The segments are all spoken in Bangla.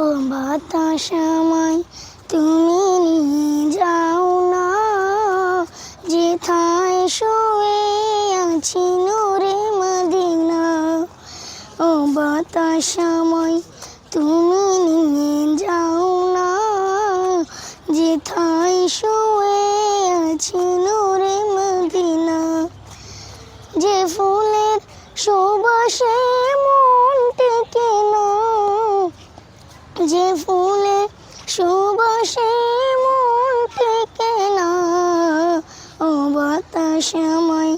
ও বাতাস আমায়, তুমি নিয়ে যাও না। যেথায় শুয়ে আছি নূরে মদিনা। ও বাতাস আমায়, তুমি নিয়ে যাও না। যেথায় শুয়ে আছি নূরে মদিনা। যে ফুলের সুবাসে যে ফুলে সুবাসে মন টেকে না, ও বাতাস আমায়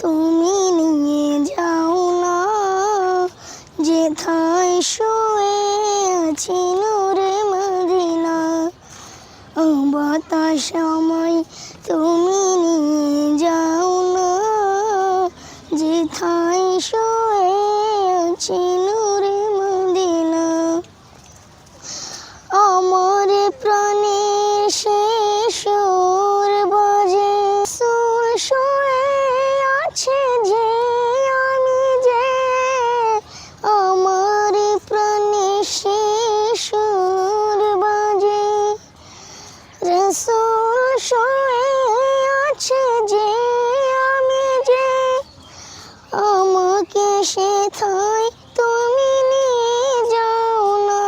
তুমি নিয়ে যাও না। যেথায় শুয়ে আছি নূরে মদিনা, ও বাতাস তুমি নিয়ে যাও না। যেথায় শুয়ে আছি সেথায় তুমি নিয়ে যাও না।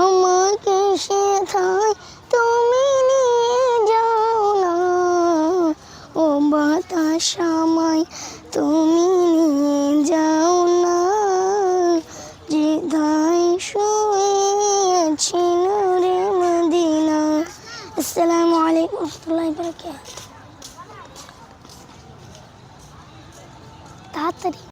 আমাকে সেথায় তুমি নিয়ে যাও না। ও বাতাস আমায় তুমি নিয়ে যাও না। যে ধাই শুয়ে আছি নূরে মদিনা। আসসালামু আলাইকুম রহমতুল্লাহি বারাকাতুহু। তাড়াতাড়ি